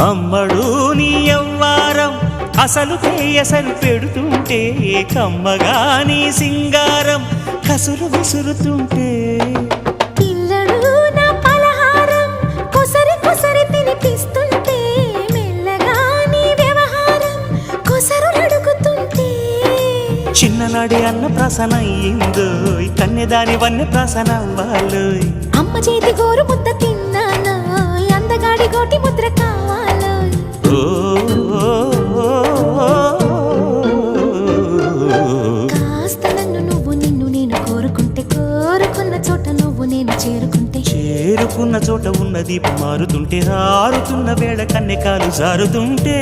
అమ్మడు నీ అవ్వారం అసలు కేయసలు పెడుతుంటే కమ్మగా నీ సింగారం. కసులు విసురుతుంటే చిన్ననాడి అన్న ప్రసన అయ్యిందో కన్నెదాని వన్నె ప్రసన అవ్వాలోయ్ కోరుకున్న చోట నువ్వు నేను చేరుకుంటే. చేరుకున్న చోట ఉన్న దీపం మారుతుంటే ఆరుతున్న వేళ కన్నెకాలు జారుతుంటే.